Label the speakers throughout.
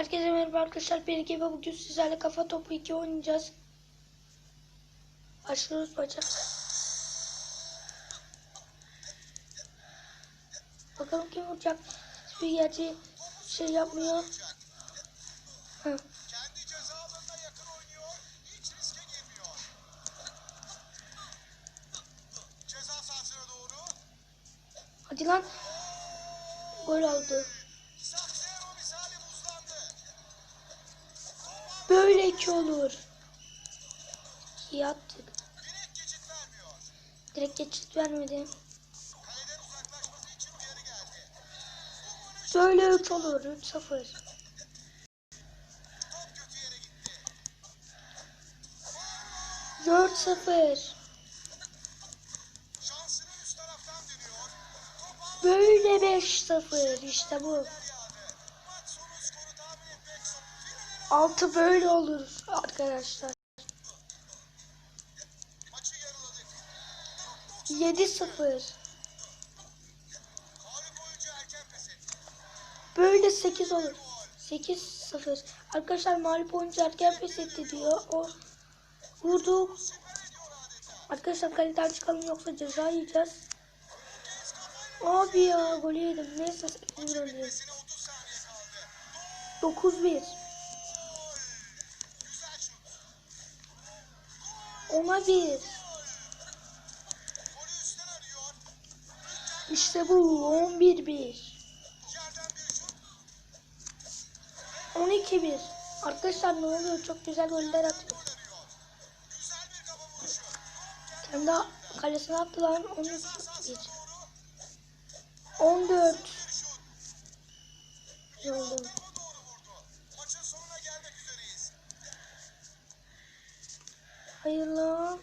Speaker 1: Herkese merhaba arkadaşlar. Ben ve bugün sizlerle kafa topu 2 oynayacağız. Başlıyoruz maça. Bakalım kim vuracak. Bir gerçi şey yapmıyor. Hı. Hadi lan. Gol aldı. Böyle iki olur. İyi attık.
Speaker 2: Direkt geçit
Speaker 1: vermedi. Böyle 3 olur. 3-0.
Speaker 2: Top kötü yere gitti.
Speaker 1: 4-0.
Speaker 2: Şansını üst
Speaker 1: 6 böyle olur arkadaşlar.
Speaker 2: maçı yarıladık.
Speaker 1: 7-0.
Speaker 2: Mağlup oyuncu erken pes etti.
Speaker 1: Böyle 8 olur. 8-0. Arkadaşlar mağlup oyuncu erken pes etti diyor. O vurdu. Arkadaşlar kaleden çıkalım yoksa ceza yiyeceğiz. Abi ya golü yedim. Neyse 8 olayım.
Speaker 2: Bitmesine 30 saniye kaldı.
Speaker 1: 9-1. Ona 1.
Speaker 2: Arıyor.
Speaker 1: İşte bu 11-1.
Speaker 2: Yerden bir şut.
Speaker 1: 12-1. Arkadaşlar ne oluyor? Çok güzel goller atıyor.
Speaker 2: Bir.
Speaker 1: Kendi kalesine attı lan. 13
Speaker 2: Ceza sahasına
Speaker 1: 1.
Speaker 2: doğru
Speaker 1: 14.
Speaker 2: bir şut.
Speaker 1: Hayır lan.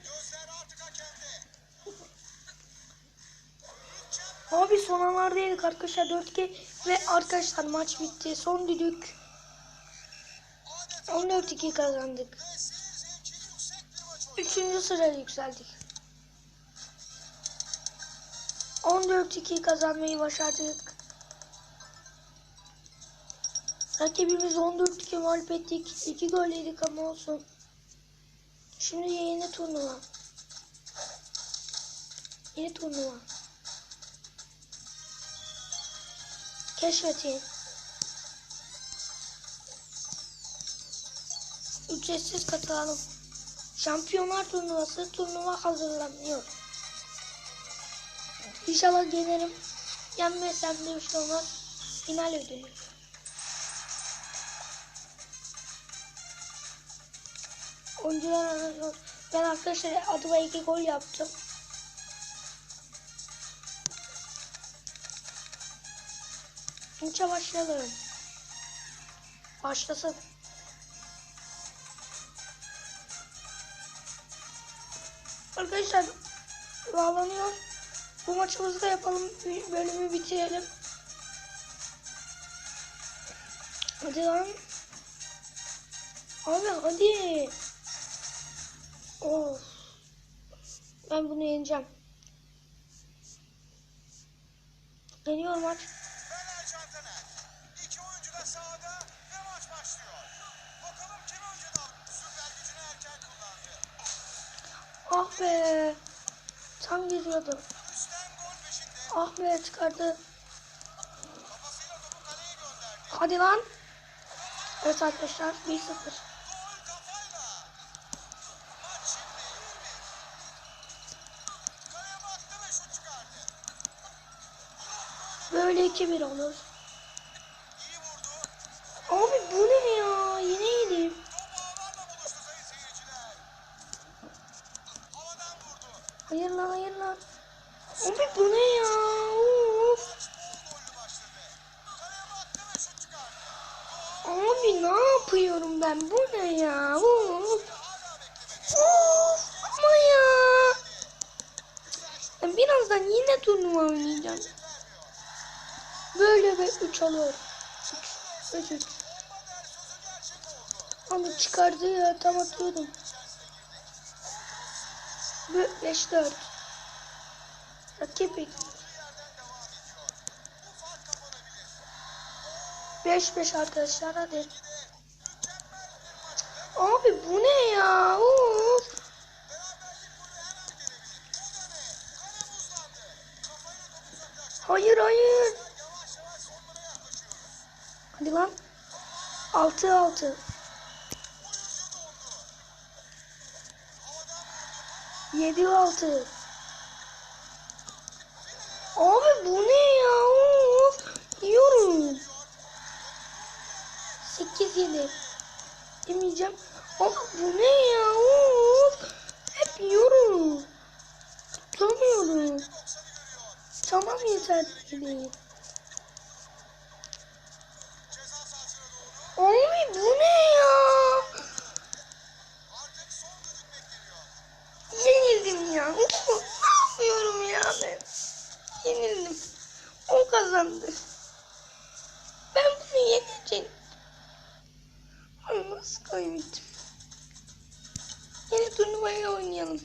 Speaker 1: Abi son anlardaydık arkadaşlar 4-2 ve arkadaşlar maç bitti. Son düdük.
Speaker 2: Adeta
Speaker 1: 14-2 kazandık. Üçüncü sıraya yükseldik. 14-2 kazanmayı başardık. Rakibimiz 14-2 mağlup ettik. 2 gol yedik ama olsun. Şimdi yeni turnuva. Yeni turnuva. Keşfetin. Ücretsiz katılalım. Şampiyonlar turnuvası turnuva hazırlanıyor. İnşallah gelirim. Yenmezsem de bir şey. Final ödülü. Oyuncular arasında ben arkadaşlar adıma iki gol yaptım. Maça başlayalım. Başlasın. Arkadaşlar bağlanıyor. Bu maçımızı da yapalım. Bölümü bitirelim. Hadi lan. Abi hadi. Of. Ben bunu yeneceğim. Geliyor maç. Ah be. Tam giriyordum. Ah be çıkardı. Hadi lan. Evet arkadaşlar 1-0. Böyle 2-1 olur. Abi bu ne ya? Yine yedim. Hayır lan hayır lan. Abi bu ne ya? Of. Abi ne yapıyorum ben? Bu ne ya? Of. Of. Ama ya. Ben birazdan yine turnuva oynayacağım. Böyle ve 3 olur. 3 3 3.
Speaker 2: Olmadı sözü gerçek oldu.
Speaker 1: Ama çıkardı ya tam atıyordum.
Speaker 2: Girdik.
Speaker 1: 5 4. Rakip
Speaker 2: Olduğu yerden devam ediyor. Bu fark kapanabilir.
Speaker 1: 5-5 arkadaşlar hadi. Abi bu ne ya? Uf. Hayır hayır. Hadi lan. 6-6. Yedi altı. Abi bu ne ya? Of. Yiyorum. Sekiz yedi. Yemeyeceğim. Abi bu ne ya? Of. Hep yiyorum. Tutamıyorum. Tamam yeter dedi. Abi bu ne ya? Yenildim ya. Uf, ne yapıyorum ya ben? Yenildim. O kazandı. Ben bunu yeneceğim. Ay nasıl kaybettim? Yine turnuvaya oynayalım.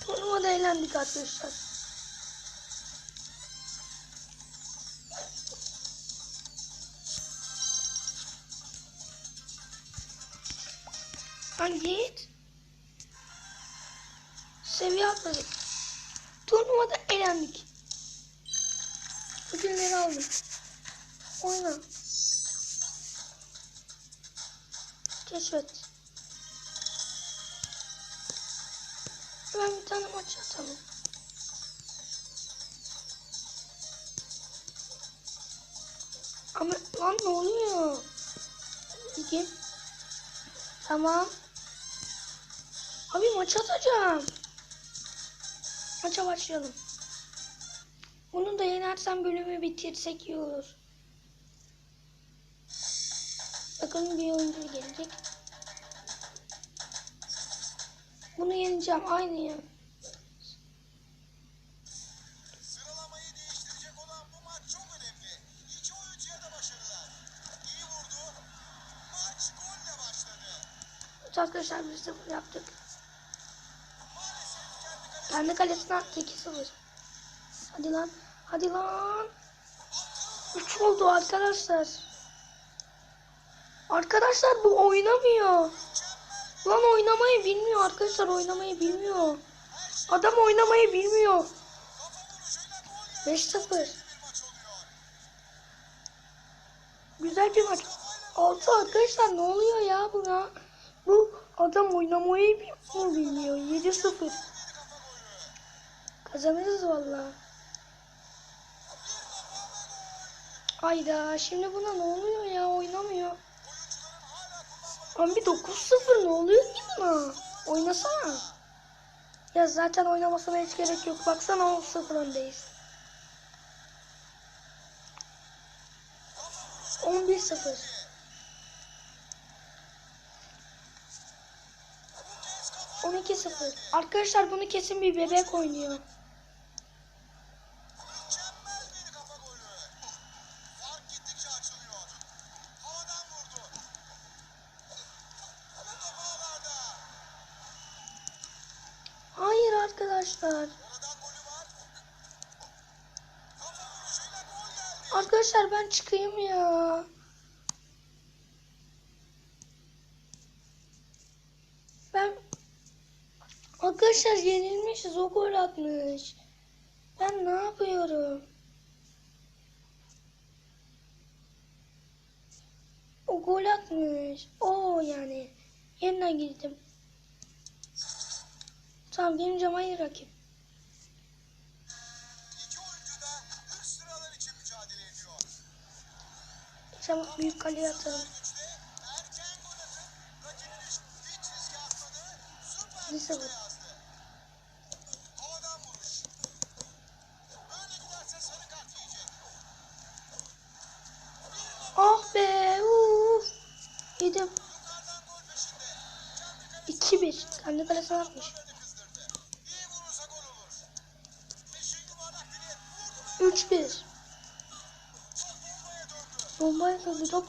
Speaker 1: Turnuvada eğlendik arkadaşlar. Lan git. Seviye atladık. Turnuvada eğlendik. Ödülleri aldım. Oyna. Keşfet. Ben bir tane maç atalım. Ama lan ne oluyor? İki. Tamam. Abi maç atacağım. Maça başlayalım. Bunu da yenersem bölümü bitirsek iyi olur. Bakın bir oyuncu gelecek. Bunu yeneceğim aynı ya. Arkadaşlar biz de bunu yaptık.
Speaker 2: Kendi kalesine
Speaker 1: attı 2-0. Hadi lan. Hadi lan. 3 oldu arkadaşlar. Arkadaşlar bu oynamıyor. Lan oynamayı bilmiyor arkadaşlar oynamayı bilmiyor. Adam oynamayı bilmiyor.
Speaker 2: kafa vuruşuyla gol
Speaker 1: 5-0.
Speaker 2: bir maç oluyor.
Speaker 1: Güzel bir maç. 6 arkadaşlar ne oluyor ya buna? Bu adam oynamayı bilmiyor. bilmiyor. 7-0. Kazanırız valla. Ayda şimdi buna ne oluyor ya oynamıyor. Abi 9-0 ne oluyor ki buna? Oynasana. Ya zaten oynamasına hiç gerek yok. Baksana 10-0 öndeyiz. 11-0. On iki sıfır. Arkadaşlar bunu kesin bir bebek oynuyor. Arkadaşlar. Arkadaşlar ben çıkayım ya. Ben Arkadaşlar yenilmişiz o gol atmış. Ben ne yapıyorum? O gol atmış. O yani. Yeniden girdim. Tamam geleceğim hayır rakip.
Speaker 2: İki oyuncu da üst sıralar için mücadele ediyor.
Speaker 1: Sen büyük kaleye atalım.
Speaker 2: Bir yiyecek.
Speaker 1: Ah be. Uf. Yedim.
Speaker 2: Yukarıdan gol peşinde. Kendi kalesine
Speaker 1: 2-1. Kendi kalesine atmış. 3-1.
Speaker 2: top bombaya
Speaker 1: Bombaya
Speaker 2: döndü.
Speaker 1: döndü top.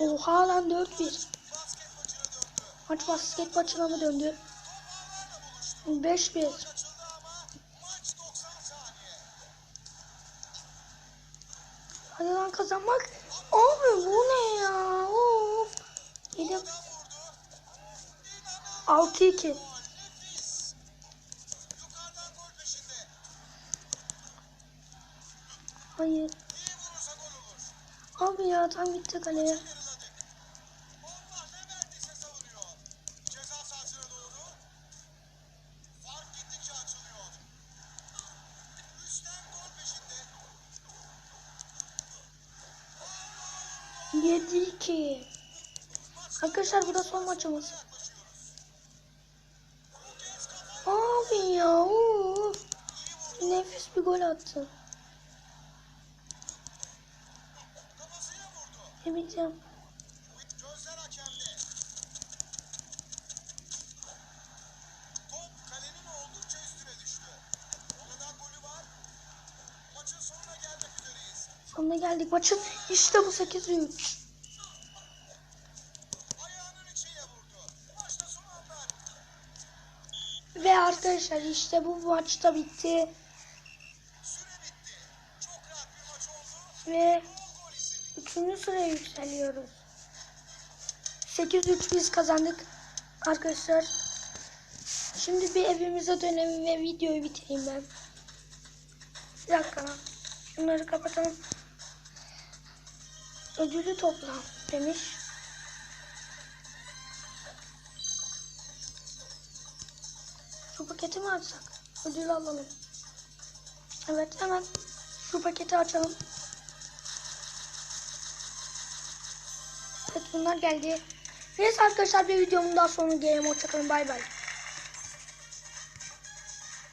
Speaker 1: Oha lan 4-1.
Speaker 2: basket maçına döndü.
Speaker 1: Maç basket maçına mı döndü? 5-1.
Speaker 2: Açıldı ama maç 90 saniye.
Speaker 1: Hadi lan kazanmak. Abi bu ne ya? Of. Yedim.
Speaker 2: Oradan vurdu.
Speaker 1: 6-2. Ya tam gitti kaleye.
Speaker 2: Peşinde.
Speaker 1: 7-2. Arkadaşlar bu da son maçımız. Abi ya
Speaker 2: vurdu.
Speaker 1: Nefis bir gol attı.
Speaker 2: Maçın sonuna
Speaker 1: geldik maçın. İşte bu 8-3.
Speaker 2: Ayağının içiyle vurdu. Maçta son anlar.
Speaker 1: Ve arkadaşlar işte bu maçta bitti.
Speaker 2: Süre bitti. Çok rahat bir maç oldu.
Speaker 1: Ve 3. sıraya yükseliyoruz. 8-3 biz kazandık arkadaşlar. Şimdi bir evimize dönelim ve videoyu bitireyim ben. Bir dakika. Şunları kapatalım. Ödülü topla demiş. Şu paketi mi açsak? Ödülü alalım. Evet hemen şu paketi açalım. Bunlar geldi. Neyse arkadaşlar bir videomun daha sonuna gelelim. Hoşçakalın bay bay.